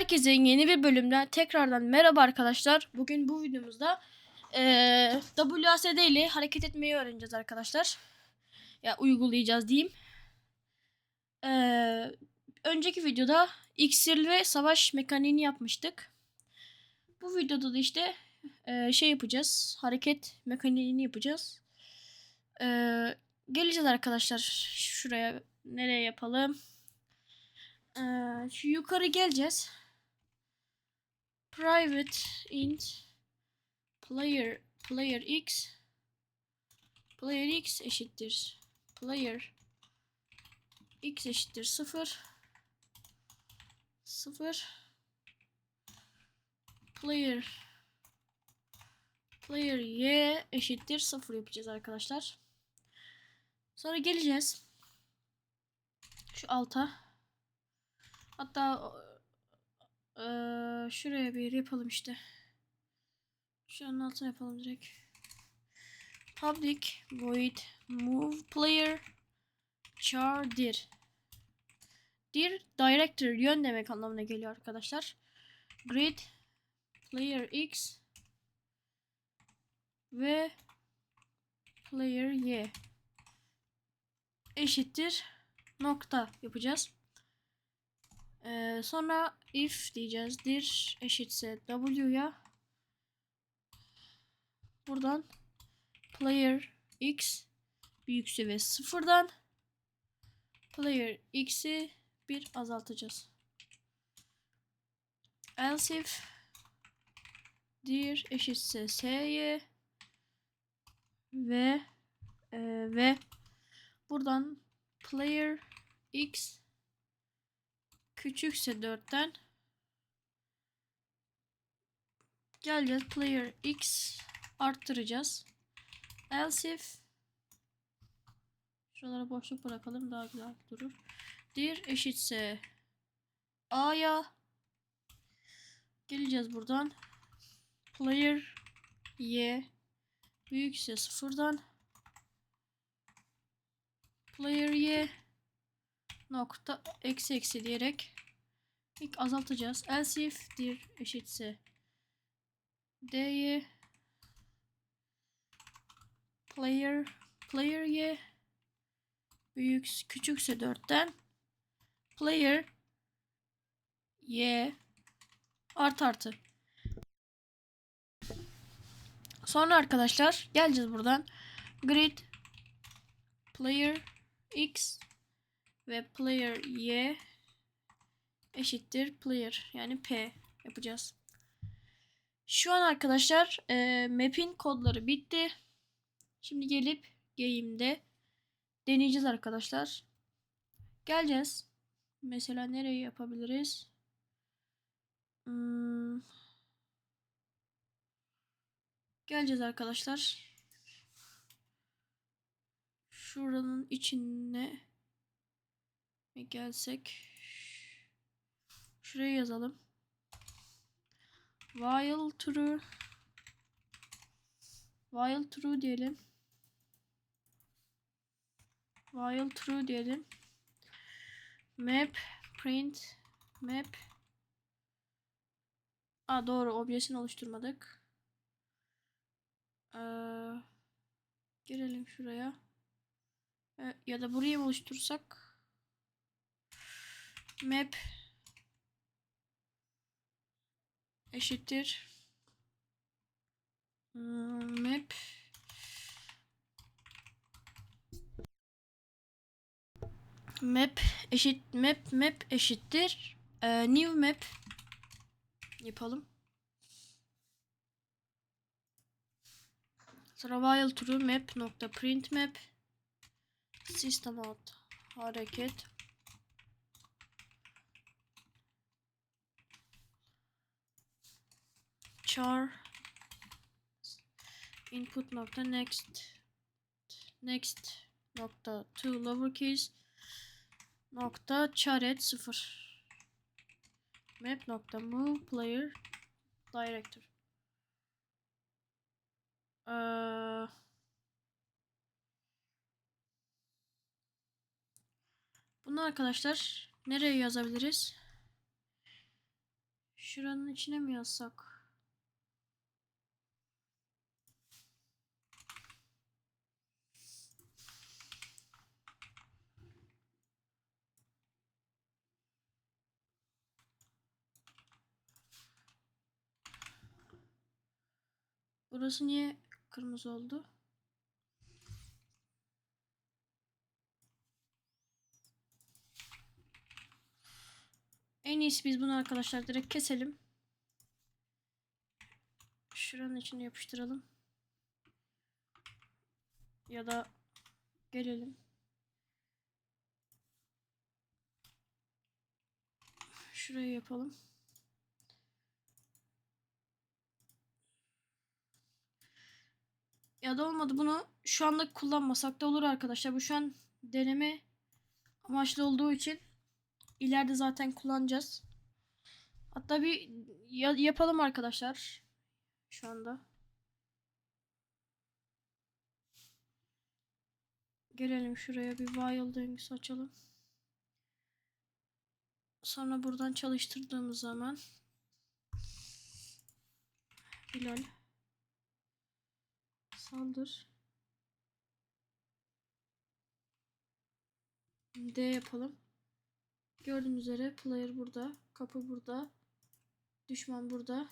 Herkese yeni bir bölümden tekrardan merhaba arkadaşlar. Bugün bu videomuzda eee WASD ile hareket etmeyi öğreneceğiz arkadaşlar. Ya uygulayacağız diyeyim. Eee, önceki videoda iksir ve savaş mekaniğini yapmıştık. Bu videoda da işte eee, şey yapacağız. Hareket mekaniğini yapacağız. Eee, geleceğiz arkadaşlar. Şuraya nereye yapalım? Eee, şu yukarı geleceğiz. Private int player player x player x eşittir player x eşittir 0 0 player player y eşittir 0 yapacağız arkadaşlar. Sonra geleceğiz. Şu alta. Hatta eee, şuraya bir yapalım işte. Şunun altına yapalım direkt. Public void move player char dir. Dir director yön demek anlamına geliyor arkadaşlar. Grid player x ve player y eşittir nokta yapacağız. Ee, sonra if diyeceğiz. Dir eşitse w'ya buradan player x büyükse ve sıfırdan player x'i bir azaltacağız. Else if dir eşitse s'ye ve e, ve buradan player x küçükse 4'ten geleceğiz player x arttıracağız. Else if şuralara boşluk bırakalım daha güzel durur. Dir eşitse a'ya geleceğiz buradan. Player y büyükse sıfırdan player y nokta eksi eksi diyerek ilk azaltacağız. Else if dir eşitse d'ye player player y büyük küçükse 4'ten player y art artı. Sonra arkadaşlar geleceğiz buradan. Grid player x ve player y eşittir player yani p yapacağız. Şu an arkadaşlar e, map'in kodları bitti. Şimdi gelip game'de deneyeceğiz arkadaşlar. Geleceğiz. Mesela nereye yapabiliriz? Hmm. Geleceğiz arkadaşlar. Şuranın içine gelsek. Şuraya yazalım. While true while true diyelim. While true diyelim. Map print map Aa doğru objesini oluşturmadık. Ee, gelelim şuraya. Ee, ya da burayı oluştursak map eşittir. Hmm, map. Map eşit map map eşittir. E, new map yapalım. While true map nokta print map. System out hareket char. İnput nokta next. Next nokta to lowercase nokta charet 0 map nokta move player director. Ee, bunu arkadaşlar nereye yazabiliriz? Şuranın içine mi yazsak? Burası niye kırmızı oldu? En iyisi biz bunu arkadaşlar direkt keselim. Şuranın içine yapıştıralım. Ya da gelelim. Şuraya yapalım. Ya da olmadı bunu şu anda kullanmasak da olur arkadaşlar. Bu şu an deneme amaçlı olduğu için ileride zaten kullanacağız. Hatta bir ya- yapalım arkadaşlar. Şu anda. Gelelim şuraya bir while döngüsü açalım. Sonra buradan çalıştırdığımız zaman Hilal saldır D yapalım. Gördüğünüz üzere player burada, kapı burada, düşman burada.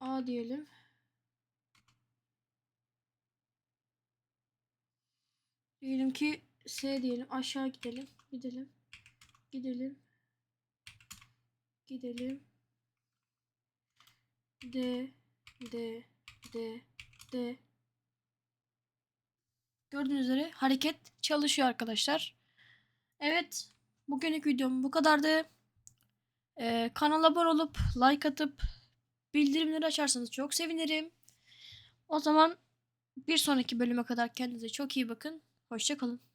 A diyelim. Diyelim ki S diyelim. Aşağı gidelim. Gidelim. Gidelim. Gidelim. D D D D Gördüğünüz üzere hareket çalışıyor arkadaşlar. Evet. Bugünlük videom bu kadardı. Ee, kanala abone olup like atıp bildirimleri açarsanız çok sevinirim. O zaman bir sonraki bölüme kadar kendinize çok iyi bakın. Hoşçakalın.